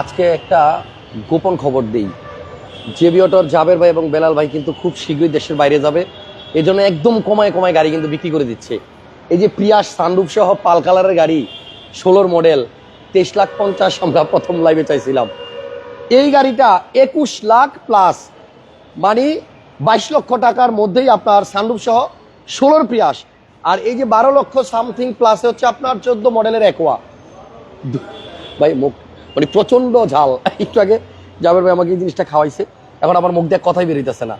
আজকে একটা গোপন খবর দিই। জেবি অটোর জাবের ভাই এবং বেলাল ভাই কিন্তু খুব শীঘ্রই দেশের বাইরে যাবে। এই জন্য একদম কমায় কমায় গাড়ি কিন্তু বিক্রি করে দিচ্ছে। এই যে প্রিয়াস সানরুফ সহ পাল কালারের গাড়ি, ষোলোর মডেল তেইশ লাখ পঞ্চাশ আমরা প্রথম লাইভে চাইছিলাম। এই গাড়িটা একুশ লাখ প্লাস মানে বাইশ লক্ষ টাকার মধ্যেই আপনার সানরুফ সহ ষোলোর প্রিয়াস। আর এই যে বারো লক্ষ সামথিং প্লাস হচ্ছে আপনার চোদ্দ মডেলের একোয়া ভাই, মুখ মানে প্রচণ্ড ঝাল। একটু আগে জাবের ভাই আমাকে এই জিনিসটা খাওয়াইছে। এখন আমার মুখ দিয়ে কথাই বেরিতেছে না।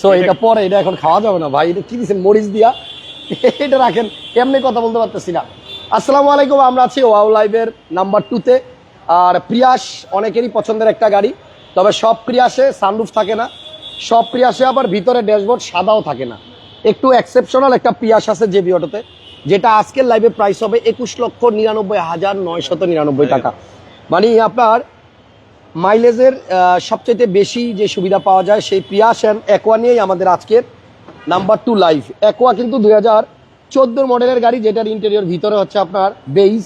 সো এটা পরে এটা এখন খাওয়া যাবে না ভাই। এটা কি দিচ্ছেন মরিচ দিয়া? এটা রাখেন এমনি কথা বলতে পারতেছি না। আসসালামু আলাইকুম আমরা আছি ওয়াও লাইভের নাম্বার টুতে আর প্রিয়াস অনেকেরই পছন্দের একটা গাড়ি তবে সব প্রিয়াসে সানরুফ থাকে না। সব প্রিয়াসে আবার ভিতরে ড্যাশবোর্ড সাদাও থাকে না। একটু এক্সেপশনাল একটা প্রিয়াস আছে জেবি অটোতে যেটা আজকের লাইভে প্রাইস হবে একুশ লক্ষ নিরানব্বই হাজার নয়শত নিরানব্বই টাকা। মানে আপনার মাইলেজের সবচেয়ে বেশি যে সুবিধা পাওয়া যায় সেই প্রিয়াস অ্যান্ড অ্যাকোয়া নিয়েই আমাদের আজকের নাম্বার টু লাইফ অ্যাকোয়া কিন্তু দুই হাজার চোদ্দোর মডেলের গাড়ি যেটার ইন্টেরিয়র ভিতরে হচ্ছে আপনার বেইজ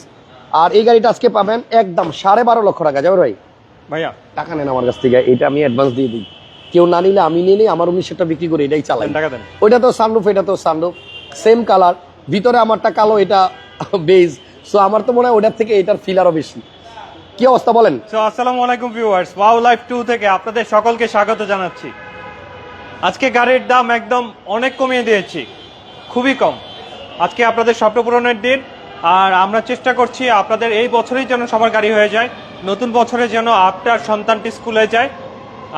আর এই গাড়িটা আজকে পাবেন একদম সাড়ে বারো লক্ষ টাকা। যাবে ভাই? ভাইয়া। টাকা নেন আমার কাছ থেকে এটা আমি অ্যাডভান্স দিয়ে দিই। কেউ না নিলে আমি নিয়ে নিই আমার উনিশশোটা বিক্রি করি এটাই চালাই। টাকা দেন। ওইটা তো সানরুফ এটা তো সানরুফ সেম কালার ভিতরে আমারটা কালো এটা বেজ সো আমার তো মনে হয় ওটার থেকে এটার ফিল আরও বেশি। কি অবস্থা বলেন? আসসালামু আলাইকুম ভিউয়ার্স ওয়াও লাইফ টু থেকে আপনাদের সকলকে স্বাগত জানাচ্ছি। আজকে গাড়ির দাম একদম অনেক কমিয়ে দিয়েছি। খুবই কম। আজকে আপনাদের স্বপ্ন পূরণের দিন আর আমরা চেষ্টা করছি আপনাদের এই বছরেই যেন সবার গাড়ি হয়ে যায় নতুন বছরে যেন আপনার সন্তানটি স্কুলে যায়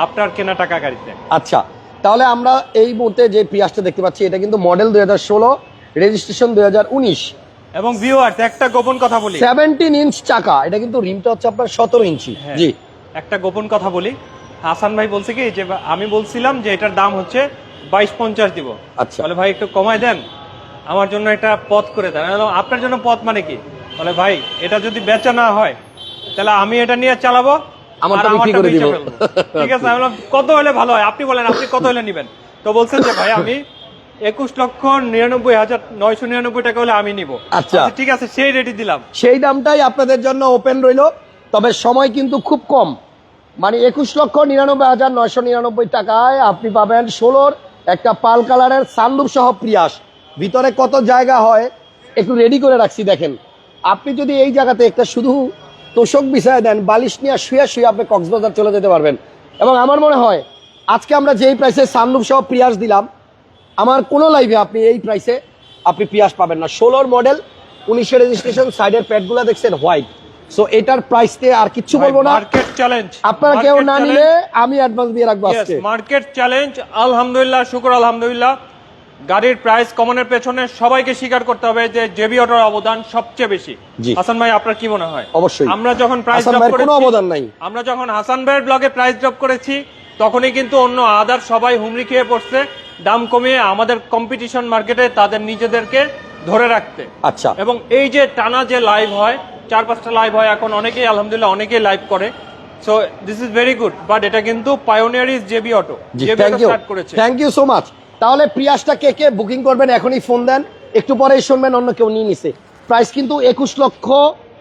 আপনার কেনা টাকা গাড়িতে। আচ্ছা তাহলে আমরা এই মুহূর্তে যে পিয়াসটা দেখতে পাচ্ছি এটা কিন্তু মডেল দুই হাজার ষোলো রেজিস্ট্রেশন দুই হাজার উনিশ। এবং ভিউয়ার্স একটা গোপন কথা বলি। সেভেন্টিন ইঞ্চ চাকা এটা কিন্তু রিমটা হচ্ছে আপনার সতেরো ইঞ্চি হ্যাঁ। জি। একটা গোপন কথা বলি। হাসান ভাই বলছে কি যে আমি বলছিলাম যে এটার দাম হচ্ছে বাইশ পঞ্চাশ দিব। আচ্ছা। বলে ভাই একটু কমায় দেন। আমার জন্য একটা পথ করে দেন। আপনার জন্য পথ মানে কি? বলে ভাই এটা যদি বেচা না হয় তাহলে আমি এটা নিয়ে চালাবো আমারটা আর বিক্রি করে দিব। ঠিক আছে আমি কত হলে ভালো হয়? আপনি বলেন আপনি কত হলে নিবেন? তো বলছেন যে ভাই আমি একুশ লক্ষ নিরানব্বই হাজার নয়শো নিরানব্বই টাকা হলে আমি নিব। আচ্ছা। ঠিক আছে সেই রেডি দিলাম। সেই দামটাই আপনাদের জন্য ওপেন রইল তবে সময় কিন্তু খুব কম। মানে একুশ লক্ষ নিরানব্বই হাজার নয়শো নিরানব্বই টাকায় আপনি পাবেন ষোলোর একটা পাল কালারের সানরুফ সহ প্রিয়াস ভিতরে কত জায়গা হয় একটু রেডি করে রাখছি দেখেন। আপনি যদি এই জায়গাতে একটা শুধু তোষক বিছায় দেন বালিশ নিয়ে শুয়ে শুয়ে আপনি কক্সবাজার চলে যেতে পারবেন। এবং আমার মনে হয় আজকে আমরা যেই প্রাইসে সানরুফ সহ প্রিয়াস দিলাম আমার কোনো লাইভে আপনি এই প্রাইসে আপনি পিয়াস পাবেন না। ষোলোর মডেল উনিশের রেজিস্ট্রেশন সাইডের প্যাডগুলো দেখছেন হোয়াইট সো এটার প্রাইস আর কিচ্ছু বলব না। মার্কেট চ্যালেঞ্জ আপনারা কেউ না নিলে আমি অ্যাডভান্স দিয়ে রাখব আজকে। মার্কেট চ্যালেঞ্জ আলহামদুলিল্লাহ শুক্র আলহামদুলিল্লাহ। গাড়ির প্রাইস কমানোর পেছনে সবাইকে স্বীকার করতে হবে যে জেবি অটোর অবদান সবচেয়ে বেশি। হাসান ভাই আপনার কি মনে হয়? অবশ্যই। আমরা যখন প্রাইস ড্রপ কোনো করেছি অবদান নাই। আমরা যখন হাসান ভাইয়ের ব্লগে প্রাইস ড্রপ করেছি তখনই কিন্তু অন্য আদার সবাই হুমড়ি খেয়ে পড়ছে। দাম কমিয়ে আমাদের কম্পিটিশন মার্কেটে তাদের নিজেদেরকে ধরে রাখতে। আচ্ছা। এবং এই যে টানা যে লাইভ হয় চার পাঁচটা লাইভ হয় এখন অনেকেই আলহামদুলিল্লাহ অনেকেই লাইভ করে। So this is very good but এটা কিন্তু pioneer is JB auto JB auto start করেছে। থ্যাংক ইউ সো মাচ তাহলে প্রিয়াসটা কে কে বুকিং করবেন এখনই ফোন দেন। একটু পরেই শুনবেন অন্য কেউ নিয়ে নিছে। প্রাইস কিন্তু একুশ লক্ষ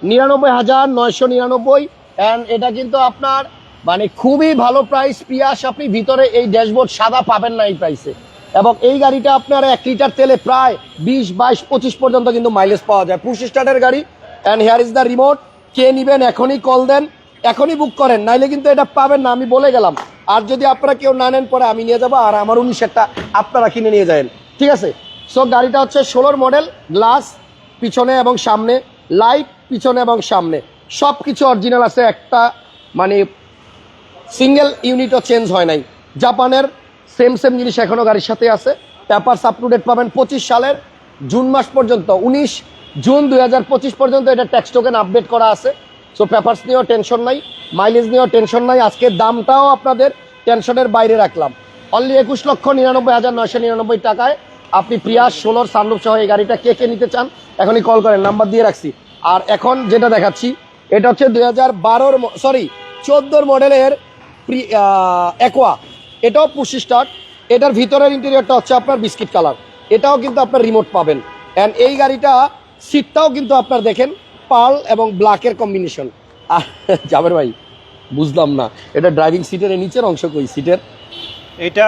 নিরানব্বই হাজার নয়শো নিরানব্বই অ্যান্ড এটা কিন্তু আপনার মানে খুবই ভালো প্রাইস পিয়াস, আপনি ভিতরে এই ড্যাশবোর্ড সাদা পাবেন না এই প্রাইসে এবং এই গাড়িটা আপনার এক লিটার তেলে প্রায় বিশ, বাইশ, পঁচিশ পর্যন্ত কিন্তু মাইলেজ পাওয়া যায়। পুশ স্টার্টের গাড়ি and here is the remote কে নিবেন, এখনই কল দেন, এখনই বুক করেন, নাইলে কিন্তু এটা পাবেন না, আমি বলে গেলাম। আর যদি আপনারা কেউ না নেন, পরে আমি নিয়ে যাব, আর আমার উনিশেরটা আপনারা কিনে নিয়ে যাবেন। ঠিক আছে? সো গাড়িটা হচ্ছে ষোলোর মডেল গ্লাস পিছনে এবং সামনে লাইট পিছনে এবং সামনে। সব কিছু অরিজিনাল আছে, একটা মানে সিঙ্গেল ইউনিটও চেঞ্জ হয় নাই। জাপানের সেম সেম জিনিস এখনও গাড়ির সাথে আছে। পেপার আপ ডেট পাবেন পঁচিশ সালের জুন মাস পর্যন্ত। উনিশ জুন দুই হাজার পঁচিশ পর্যন্ত এটা ট্যাক্স টোকেন আপডেট করা আছে। সো পেপারস নিয়েও টেনশন নাই মাইলেজ নিয়েও টেনশন নাই। আজকে দামটাও আপনাদের টেনশনের বাইরে রাখলাম। অনলি একুশ লক্ষ নিরানব্বই হাজার নয়শো নিরানব্বই টাকায় আপনি প্রিয়াস ষোলোর সানরূপ সহ এই গাড়িটা কে কে নিতে চান, এখনই কল করেন নাম্বার দিয়ে রাখছি। আর এখন যেটা দেখাচ্ছি, এটা হচ্ছে দুই হাজার সরি চোদ্দোর মডেলের অ্যাকোয়া এটাও পুশি স্টার্ট এটার ভিতরের ইন্টেরিয়রটা হচ্ছে আপনার বিস্কিট কালার এটাও কিন্তু আপনার রিমোট পাবেন। অ্যান্ড এই গাড়িটা সিটটাও কিন্তু আপনার দেখেন পাল এবং ব্ল্যাকের কম্বিনেশন জাবের ভাই বুঝলাম না। এটা ড্রাইভিং সিটের নিচের অংশ কই? সিটের এটা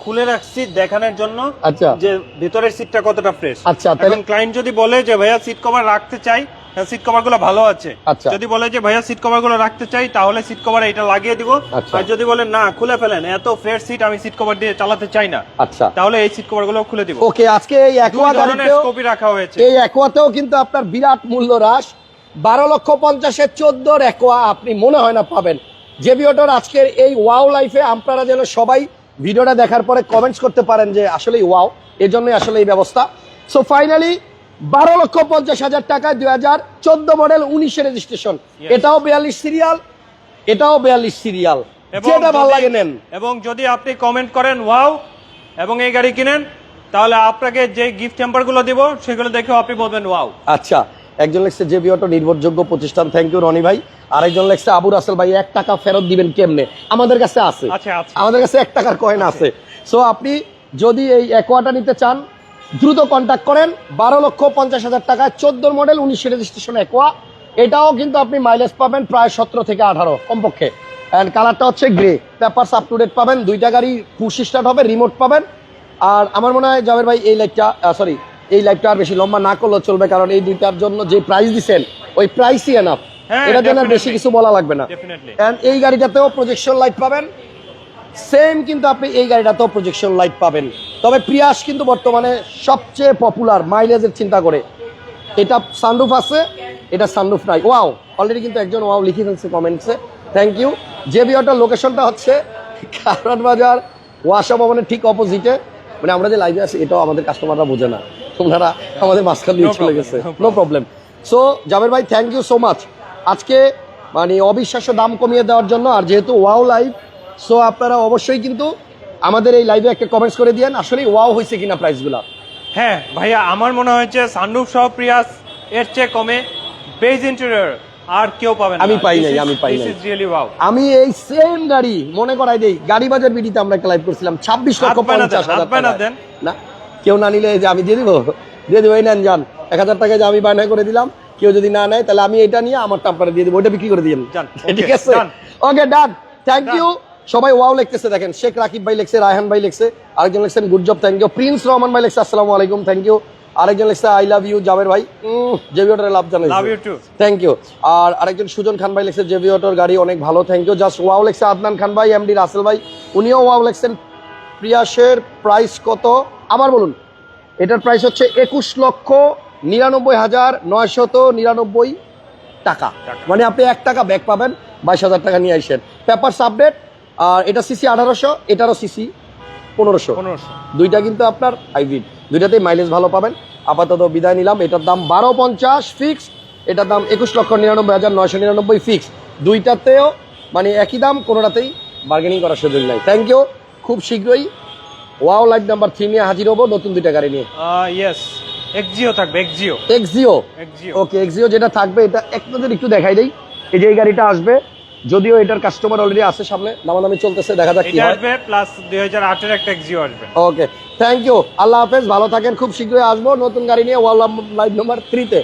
খুলে রাখছি দেখানোর জন্য আচ্ছা। যে ভিতরের সিটটা কতটা ফ্রেশ আচ্ছা এখন ক্লায়েন্ট যদি বলে যে ভাইয়া সিট কভার রাখতে চাই সিট কভারগুলো ভালো আছে। আচ্ছা। যদি বলে যে ভাইয়া সিট কভারগুলো রাখতে চাই তাহলে সিট কভার এটা লাগিয়ে দিব। আচ্ছা। আর যদি বলে না খুলে ফেলেন এত ফ্রেশ সিট আমি সিট কভার দিয়ে চালাতে চাই না। আচ্ছা। তাহলে এই সিট কভারগুলো খুলে দিব। ওকে আজকে এই অ্যাকোয়া গাড়িতেও স্কোপি রাখা হয়েছে। এই অ্যাকোয়াতেও কিন্তু আপনার বিরাট মূল্য হ্রাস। বারো লক্ষ পঞ্চাশের চোদ্দোর অ্যাকোয়া আপনি মনে হয় না পাবেন। জেবি অটোর আজকের এই ওয়াও লাইফে আপনারা যেন সবাই ভিডিওটা দেখার পরে কমেন্টস করতে পারেন যে আসলে ওয়াও এর জন্যই আসলে এই ব্যবস্থা। সো ফাইনালি বারো লক্ষ পঞ্চাশ হাজার টাকায় দুই হাজার চোদ্দ মডেল উনিশে রেজিস্ট্রেশন. এটাও বিয়াল্লিশ সিরিয়াল এটাও বিয়াল্লিশ সিরিয়াল। যেটা ভালো লাগে নেন। এবং যদি আপনি কমেন্ট করেন ওয়াও এবং এই গাড়ি কিনেন তাহলে আপনাকে যে গিফট টেম্পারগুলো দিব সেগুলো দেখেও আপনি বলবেন ওয়াও আচ্ছা একজন লেখছে জেবি অটো নির্ভরযোগ্য প্রতিষ্ঠান থ্যাংক ইউ রনি ভাই। আরেকজন লেখছে আবু রাসেল ভাই এক টাকা ফেরত দিবেন কেমনে? আমাদের কাছে আছে। আচ্ছা আচ্ছা। আমাদের কাছে এক টাকার কয়েন আছে। সো আপনি যদি এই অ্যাকোয়াটা নিতে চান দ্রুত কন্ট্যাক্ট করেন। বারো লক্ষ পঞ্চাশ হাজার টাকায় চোদ্দ মডেল উনিশশো রেজিস্ট্রেশন একোয়া এটাও কিন্তু আপনি মাইলেজ পাবেন প্রায় সতেরো থেকে আঠারো কমপক্ষে। অ্যান্ড কালারটা হচ্ছে grey papers up to date পাবেন। দুইটা গাড়ি পুশ স্টার্ট হবে রিমোট পাবেন। আর আমার মনে হয় জাবের ভাই এই লাইটটা সরি এই লাইটটা আর বেশি লম্বা না করলেও চলবে কারণ এই দুইটার জন্য যে প্রাইস দিছেন ওই প্রাইসই এনাফ এটার জন্য বেশি কিছু বলা লাগবে না। এন্ড এই গাড়িটাতেও প্রজেকশন লাইট পাবেন। সেম কিন্তু আপনি এই গাড়িটাতেও প্রজেকশন লাইট পাবেন। তবে প্রিয়াস কিন্তু বর্তমানে সবচেয়ে পপুলার মাইলেজের চিন্তা করে। এটা সানরুফ আছে এটা সানরুফ নাই। ওয়াও অলরেডি কিন্তু একজন ওয়াও লিখে ফেলছে কমেন্টসে থ্যাংক ইউ জেবি অটোর লোকেশনটা হচ্ছে কারণ বাজার ওয়াশা ভবনের ঠিক অপোজিটে মানে আমরা যে লাইভে আছি এটাও আমাদের কাস্টমাররা বোঝে না। ওনারা আমাদের মাঝখান দিয়ে চলে গেছে। নো প্রবলেম সো জাবের ভাই থ্যাংক ইউ সো মাচ আজকে মানে অবিশ্বাস্য দাম কমিয়ে দেওয়ার জন্য আর যেহেতু ওয়াও লাইভ সো আপনারা অবশ্যই কিন্তু আমাদের এই লাইভে একটা কমেন্টস করে দিয়েন আসলে ওয়াও হয়েছে কিনা প্রাইসগুলা হ্যাঁ ভাইয়া আমার মনে হয়েছে সানরুফ সহ প্রিয়াস এর চেয়ে কমে বেজ ইন্টেরিয়র আর কেউ পাবে না। আমি পাই নাই, আমি পাই নাই। দিস ইজ রিয়েলি ওয়াও আমি এই সেম গাড়ি মনে করাই দেই গাড়ি বাজার বিডিতে আমরা একটা লাইভ করছিলাম ছাব্বিশ লক্ষ হাত বায়না দেন, পঞ্চাশ হাজার হাত বায়না দেন। না কেউ না নিলে যে আমি দিয়ে দিব দিয়ে দিব এই নেন যান। এক হাজার টাকা যে আমি বায়না করে দিলাম কেউ যদি না নেয় তাহলে আমি এটা নিয়ে আমার আপনারা দিয়ে দিব ওটা বিক্রি করে দিন যান, ঠিক আছে. ওকে ডান থ্যাংক ইউ সবাই ওয়াও লিখতেছে দেখেন শেখ রাকিব ভাই লিখছে রায়হান ভাই লিখছে আরেকজন লিখছেন good job thank you Prince Rahman ভাই লিখছে আসসালামু আলাইকুম থ্যাংক ইউ আরেকজন লিখছে আই লাভ ইউ জাবের ভাই। জেবি ওটার লাভ জানাই love you too thank you আর আরেকজন সুজন খান ভাই লিখছে জেবি অটোর গাড়ি অনেক ভালো থ্যাংক ইউ জাস্ট ওয়াও লিখছে আদনান খান ভাই এমডি রাসেল ভাই উনিও ওয়াও লিখছেন। প্রিয়াসের প্রাইস কত? আবার বলুন এটার প্রাইস হচ্ছে একুশ লক্ষ নিরানব্বই হাজার নয়শত নিরানব্বই টাকা। টাকা। মানে আপনি এক টাকা ব্যাক পাবেন বাইশ হাজার টাকা নিয়ে আসেন। পেপারস আপডেট আর এটা সিসি আঠারোশো এটারও সিসি পনেরোশো। পনেরোশো। দুইটা কিন্তু আপনার হাইব্রিড দুইটাতেই মাইলেজ ভালো পাবেন। আপাতত বিদায় নিলাম। এটার দাম বারো পঞ্চাশ ফিক্স এটার দাম একুশ লক্ষ নিরানব্বই হাজার নয়শো নিরানব্বই ফিক্স দুইটাতেও মানে একই দাম কোনোটাতেই বার্গেনিং করার সুযোগ নাই। থ্যাংক ইউ খুব শীঘ্রই ওয়াও লাইভ নাম্বার থ্রি নিয়ে হাজির হব নতুন দুইটা গাড়ি নিয়ে। ইয়েস এক্সিও থাকবে Axio Axio Axio okay Axio যেটা থাকবে এটা এক নজর একটু দেখাই দেই। এই যে এই গাড়িটা আসবে যদিও এটার কাস্টমার অলরেডি আছে সামনে নামে চলতেছে দেখা যাক কি হয়। আসবে প্লাস দুই হাজার আটের একটা এক্সিও আসবে। ওকে থ্যাংক ইউ আল্লাহ হাফেজ ভালো থাকেন খুব শীঘ্রই আসব নতুন গাড়ি নিয়ে ওয়াল লাইভ নাম্বার থ্রিতে